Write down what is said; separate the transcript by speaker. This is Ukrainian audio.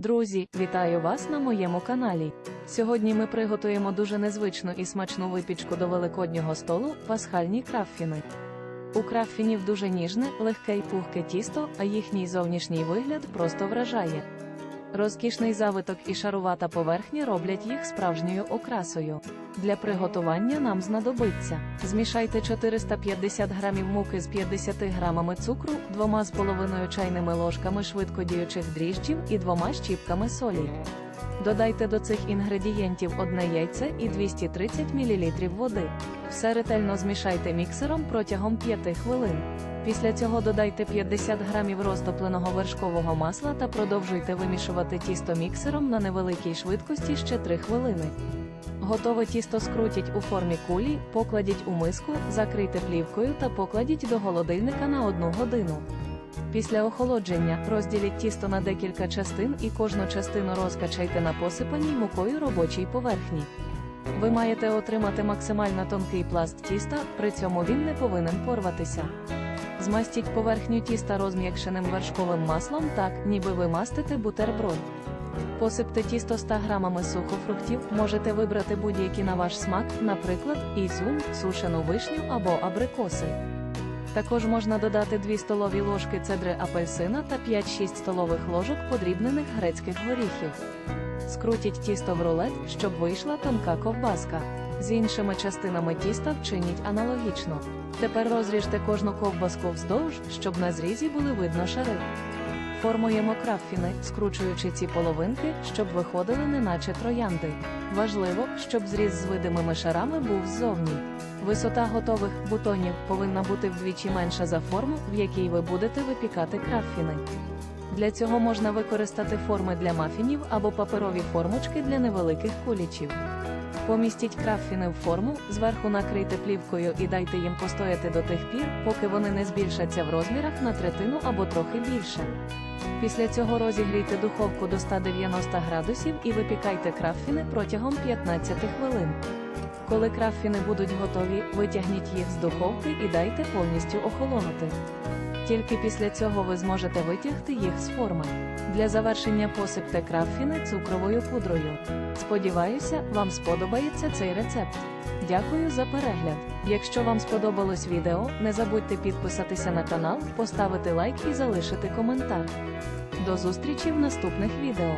Speaker 1: Друзі, вітаю вас на моєму каналі. Сьогодні ми приготуємо дуже незвичну і смачну випічку до великоднього столу пасхальні краффіни. У краффінів дуже ніжне, легке й пухке тісто, а їхній зовнішній вигляд просто вражає. Розкішний завиток і шарувата поверхня роблять їх справжньою окрасою. Для приготування нам знадобиться. Змішайте 450 грамів муки з 50 грамами цукру, двома з половиною чайними ложками швидкодіючих дріжджів і двома щіпками солі. Додайте до цих інгредієнтів одне яйце і 230 мл води. Все ретельно змішайте міксером протягом 5 хвилин. Після цього додайте 50 грамів розтопленого вершкового масла та продовжуйте вимішувати тісто міксером на невеликій швидкості ще 3 хвилини. Готове тісто скрутіть у формі кулі, покладіть у миску, закрийте плівкою та покладіть до холодильника на 1 годину. Після охолодження розділіть тісто на декілька частин і кожну частину розкачайте на посипаній мукою робочій поверхні. Ви маєте отримати максимально тонкий пласт тіста, при цьому він не повинен порватися. Змастіть поверхню тіста розм'якшеним вершковим маслом так, ніби ви мастите бутерброд. Посипте тісто 100 грамами сухофруктів, можете вибрати будь-які на ваш смак, наприклад, ізюм, сушену вишню або абрикоси. Також можна додати 2 столові ложки цедри апельсина та 5-6 столових ложок подрібнених грецьких горіхів. Скрутіть тісто в рулет, щоб вийшла тонка ковбаска. З іншими частинами тіста вчиніть аналогічно. Тепер розріжте кожну ковбаску вздовж, щоб на зрізі були видно шари. Формуємо краффіни, скручуючи ці половинки, щоб виходили неначе троянди. Важливо, щоб зріз з видимими шарами був ззовні. Висота готових бутонів повинна бути вдвічі менша за форму, в якій ви будете випікати краффіни. Для цього можна використати форми для мафінів або паперові формочки для невеликих кулічів. Помістіть краффіни в форму, зверху накрийте плівкою і дайте їм постояти до тих пір, поки вони не збільшаться в розмірах на третину або трохи більше. Після цього розігрійте духовку до 190 градусів і випікайте краффіни протягом 15 хвилин. Коли краффіни будуть готові, витягніть їх з духовки і дайте повністю охолонути. Тільки після цього ви зможете витягти їх з форми. Для завершення посипте краффіни цукровою пудрою. Сподіваюся, вам сподобається цей рецепт. Дякую за перегляд. Якщо вам сподобалось відео, не забудьте підписатися на канал, поставити лайк і залишити коментар. До зустрічі в наступних відео.